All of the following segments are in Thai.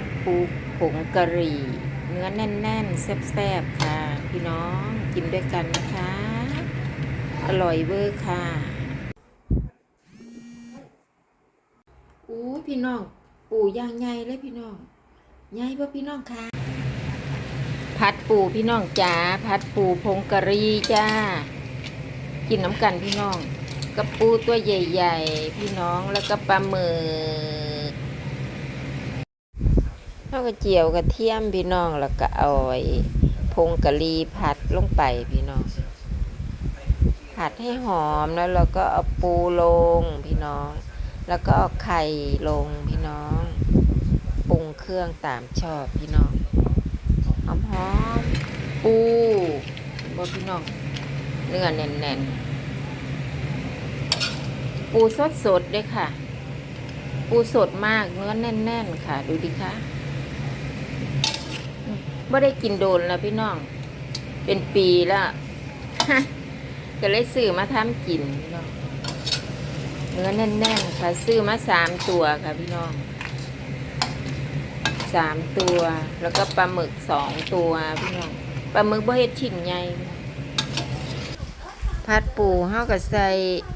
ผัดปูผงกะหรี่ เนื้อแน่น ๆ แซ่บๆค่ะ พี่น้องกินด้วยกันนะคะ อร่อยเวอร์ค่ะอู้พี่น้องปูย่างใหญ่เลยพี่น้องใหญ่ป่ะพี่น้องคะผัดปูพี่น้องจ๋าผัดปูผงกะหรี่จ้า กินน้ำกันพี่น้องกับปูตัวใหญ่ ๆ พี่น้องแล้วก็ปลาหมึก แล้วก็เจียวกระเทียมพี่น้องแล้วก็เอาไอ้พงกะหรี่ผัดลงไปพี่น้อง ผัดให้หอมแล้วเราก็เอาปูลงพี่น้อง แล้วก็เอาไข่ลงพี่น้องปรุงเครื่องตามชอบพี่น้องหอมหอมๆปูบนพี่น้องเนื้อแน่นๆปูสดสดๆด้วยค่ะ ปูสดมากเนื้อแน่น ๆ ค่ะ ดูดิคะ ไม่ได้กินโดนแล้วพี่น้อง เป็นปีแล้วก็เลยซื้อมาทำกินพี่น้องเนื้อแน่นๆค่ะซื้อมาสามตัวค่ะพี่น้องสามตัวแล้วก็ปลาหมึกสองตัวพี่น้องปลาหมึกบ่เฮ็ดชิ้นใหญ่ผัดปูเฮาก็ใส่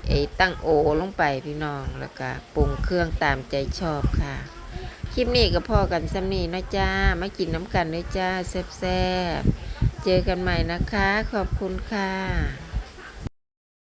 ไอ้ตั้งโอลงไปพี่น้องแล้วก็ปรุงเครื่องตามใจชอบค่ะ คลิปนี้กับพ่อกันซ้ำนี่นะจ้ามากินน้ำกันด้วยจ้าแซ่บๆเจอกันใหม่นะคะ ขอบคุณค่ะ